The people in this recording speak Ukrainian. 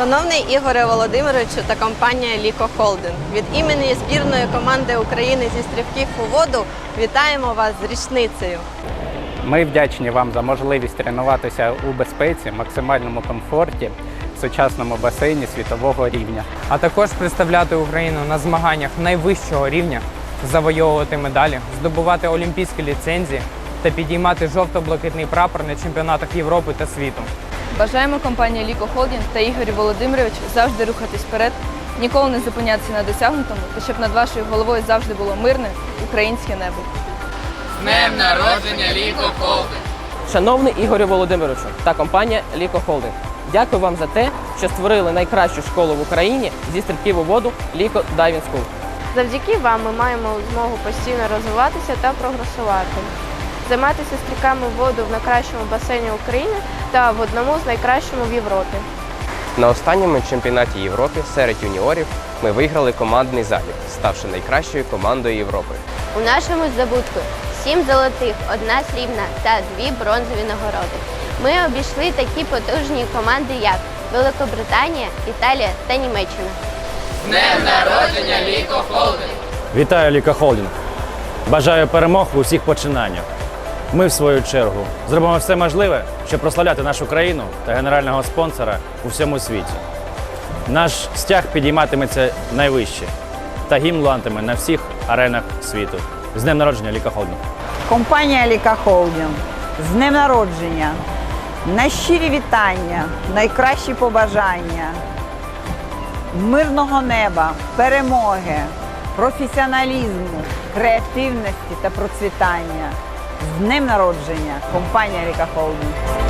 Шановний Ігоре Володимировичу та компанія Ліко Холдинг, від імені збірної команди України зі стрибків у воду вітаємо вас з річницею. Ми вдячні вам за можливість тренуватися у безпеці, максимальному комфорті, в сучасному басейні світового рівня. а також представляти Україну на змаганнях найвищого рівня, завойовувати медалі, здобувати олімпійські ліцензії та підіймати жовто-блакитний прапор на чемпіонатах Європи та світу. Бажаємо компанії Ліко Холдінг та Ігорю Володимирович завжди рухатись вперед, ніколи не зупинятися на досягнутому, та щоб над вашою головою завжди було мирне українське небо. Шановний Ігорю Володимировичу та компанія Ліко Холдинг. Дякую вам за те, що створили найкращу школу в Україні зі стрибків у воду Ліко Дайвінг Скул. Завдяки вам ми маємо змогу постійно розвиватися та прогресувати, займатися стріками в воду в найкращому басейні України та в одному з найкращому в Європі. На останньому чемпіонаті Європи серед юніорів ми виграли командний забіг, ставши найкращою командою Європи. У нашому здобутку сім золотих, одна срібна та дві бронзові нагороди. Ми обійшли такі потужні команди, як Великобританія, Італія та Німеччина. Вітаю Ліка Холдинг. Бажаю перемог у всіх починаннях. Ми, в свою чергу, зробимо все можливе, щоб прославляти нашу країну та генерального спонсора у всьому світі. Наш стяг підійматиметься найвище та гімн лунатиме на всіх аренах світу. З днем народження Ліка Холдинг! Компанія Ліка Холдинг з днем народження, на щирі вітання, найкращі побажання, мирного неба, перемоги, професіоналізму, креативності та процвітання. З днем народження компанія Ріка Холдинг.